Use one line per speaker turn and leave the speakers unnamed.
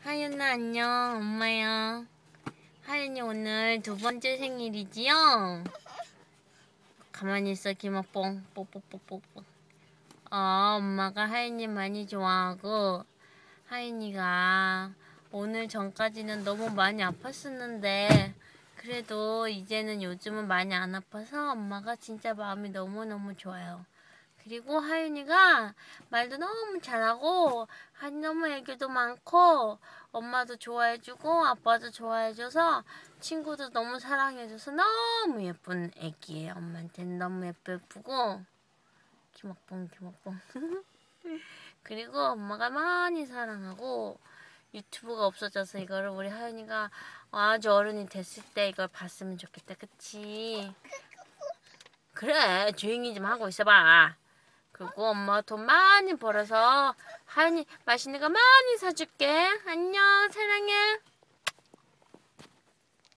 하윤아 안녕 엄마야 하윤이 오늘 두 번째 생일이지요? 가만히 있어 김학봉 뽀뽀뽀뽀뽀 어 엄마가 하윤이 많이 좋아하고 하윤이가 오늘 전까지는 너무 많이 아팠었는데 그래도 이제는 요즘은 많이 안 아파서 엄마가 진짜 마음이 너무너무 좋아요. 그리고 하윤이가 말도 너무 잘하고 한 너무 애교도 많고 엄마도 좋아해주고 아빠도 좋아해줘서 친구도 너무 사랑해줘서 너무 예쁜 애기예요. 엄마한테는 너무 예쁘 예쁘고 기막봉 기막봉 그리고 엄마가 많이 사랑하고 유튜브가 없어져서 이거를 우리 하윤이가 아주 어른이 됐을 때 이걸 봤으면 좋겠다. 그치? 그래 조용히 좀 하고 있어봐. 그리고 엄마 돈 많이 벌어서 하윤이 맛있는 거 많이 사줄게. 안녕 사랑해.